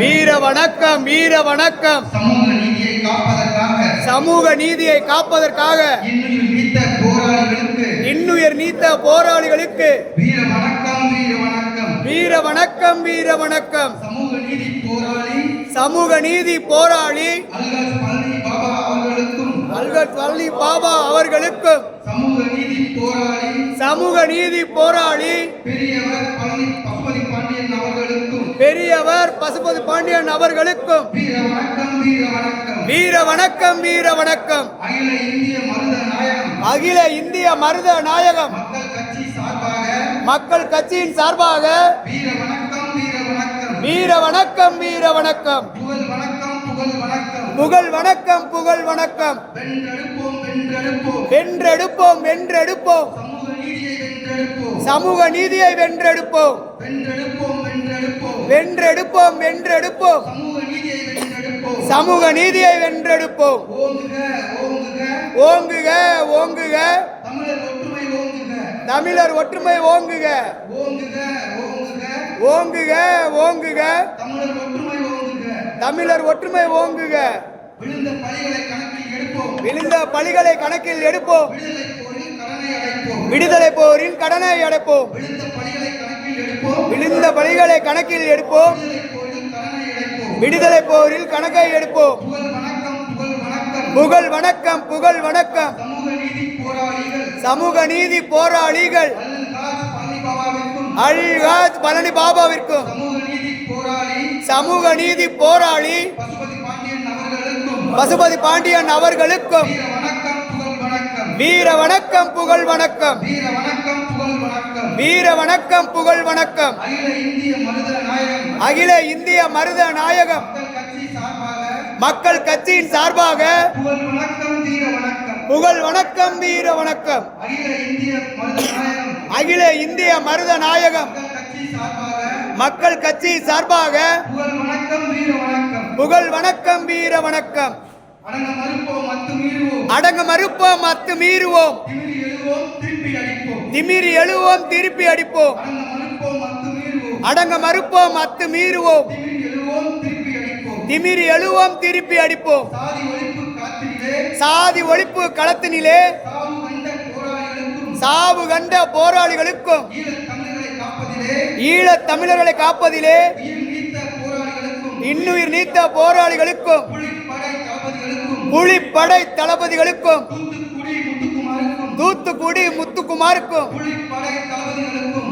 வீர வணக்கம் வீர வணக்கம். சமூக நீதியை காப்பதற்காக சமூக நீதியை காப்பதற்காக இன்னுயிர் நீத்த போராளிகளுக்கு வீர வணக்கம் வீர வணக்கம். வீர வணக்கம் வீர வணக்கம். சமூக நீதி போராளி சமூக நீதி போராளி அல்கட் வள்ளி பாபா அவர்களுக்கும் சமூக நீதி போராளி சமூக நீதி போராளி பெரியவர் பழனி பெரியவர் பசுபதி பாண்டியன் அவர்களுக்கும் வீர வணக்கம் வீர வணக்கம். அகில இந்திய மருத நாயகம். மக்கள் கட்சியின் சார்பாக வீர வணக்கம் வீர வணக்கம். புகழ் வணக்கம் புகழ் வணக்கம். வென்றெடுப்போம் வென்றெடுப்போம். சமூக நீதியை வென்றெடுப்போம். வென்றெடுப்போம் வென்றெடுப்போம். வென்றெடுப்போம். வென்றெடுப்போம் சமூக நீதியை வென்றெடுப்போம். ஓங்குக ஓங்குக. தமிழர் ஒற்றுமை ஓங்குக. தமிழர் ஒற்றுமை ஓங்குக. ஓங்குக தமிழர் ஒற்றுமை ஓங்குக. விழுந்த பழிகளை கணக்கில் எடுப்போம். விழுந்த பலிகளை கணக்கில் எடுப்போம். விடுதலை போரில் கடனை அடைப்போம். விடுதலை போரின் கடனை அடைப்போம். விழுந்த கணக்கில் எடுப்போம் பலிகளை கணக்கில் எடுப்போம். விடுதலை போரில் கணக்கை எடுப்போம். புகழ் வணக்கம் புகழ் வணக்கம். சமூக நீதி போராளிகள். சமூக பழனி பாபாவிற்கும். அல்காஜ் பழனி பாபாவிற்கும் சமூக நீதி போராளி பசுபதி பாண்டியன் அவர்களுக்கும் பசுபதி பாண்டியன் அவர்களுக்கும். வீர வணக்கம் புகழ் வணக்கம். வீர வணக்கம் புகழ் வணக்கம். அகில இந்திய மருத நாயகம். மக்கள் கட்சி மக்கள் கட்சியின் சார்பாக புகழ் வணக்கம் வீர வணக்கம். அகில இந்திய மருத நாயகம். மக்கள் கட்சி சார்பாக மக்கள் கட்சி சார்பாக புகழ் வணக்கம் வீர வணக்கம். புகழ் வணக்கம் வீர வணக்கம். அடங்க மறுப்போம் அத்து மீறுவோம். திமிரி எழுவோம் திருப்பி அடிப்போம். அடங்க மறுப்போம் அத்து மீறுவோம். திமிரி எழுவோம் திருப்பி அடிப்போம். சாதி ஒழிப்பு களத்தினிலே. சாவு கண்ட போராளிகளுக்கும். ஈழத் தமிழர்களை காப்பதிலே. இன்னுயிர் நீத்த போராளிகளுக்கும். புலிப்படை தளபதிகளுக்கும். தூத்துக்குடி முத்துக்குமாருக்கும்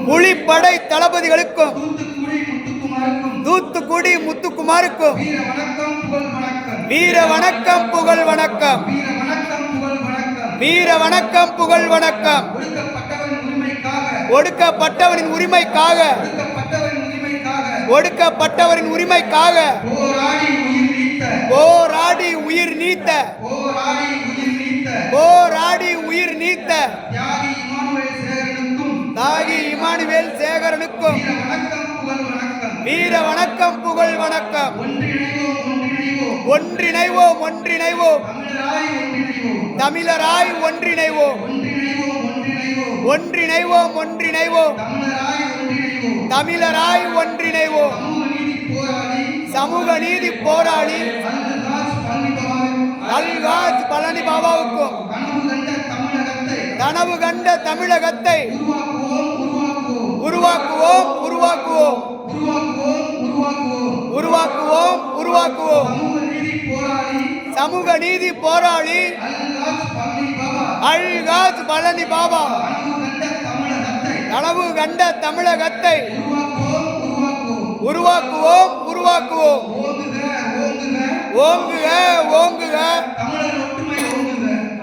புலிப்படை தளபதிகளுக்கும் தூத்துக்குடி முத்துக்குமாருக்கும் வீர வணக்கம் புகழ் வணக்கம். வீர வணக்கம் புகழ் வணக்கம். ஒடுக்கப்பட்டவரின் உரிமைக்காக. ஒடுக்கப்பட்டவரின் உரிமைக்காக. போராடி உயிர் நீத்த. அனைவருக்கும் வீர வணக்கம் புகழ் வணக்கம். ஒன்றிணைவோம் ஒன்றிணைவோம். தமிழராய் ஒன்றிணைவோம். ஒன்றிணைவோம் ஒன்றிணைவோம். தமிழராய் ஒன்றிணைவோம். சமூக நீதி போராளி பழனி அல்காஜ் பழனி பாபாவுக்கும் கனவு கண்ட தமிழகத்தை கனவு கண்ட தமிழகத்தை. உருவாக்குவோம் உருவாக்குவோம். உருவாக்குவோம் உருவாக்குவோம். சமூக நீதி போராளி. அல்காஜ் பழனி பாபா. கனவு கண்ட தமிழகத்தை. உருவாக்குவோம் உருவாக்குவோம். ஓங்குக ஓங்குக.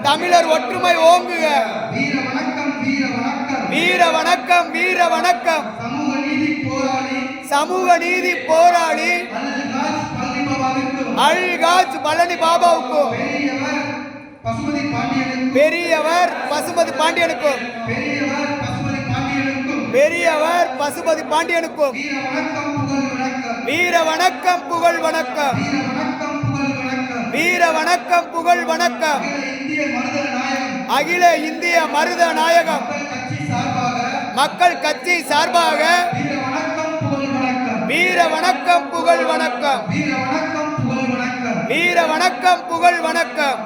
தமிழர் ஒற்றுமை ஓங்குக. வீர வணக்கம் வீர வணக்கம். சமூக நீதி போராளி சமூக நீதி போராளி அல்காஸ் பழனி பாபாவிற்கும் அல்காஜ் பழனி பாபாவுக்கும் பெரியவர் பசுபதி பாண்டியனுக்கும் பெரியவர் பசுபதி பாண்டியனுக்கும். வீர வணக்கம் புகழ் வணக்கம். வீர வணக்கம் புகழ் வணக்கம். அகில இந்திய மருத நாயகம் மக்கள் கட்சி சார்பாக வீர வணக்கம் புகழ் வணக்கம். வீர வணக்கம் புகழ் வணக்கம்.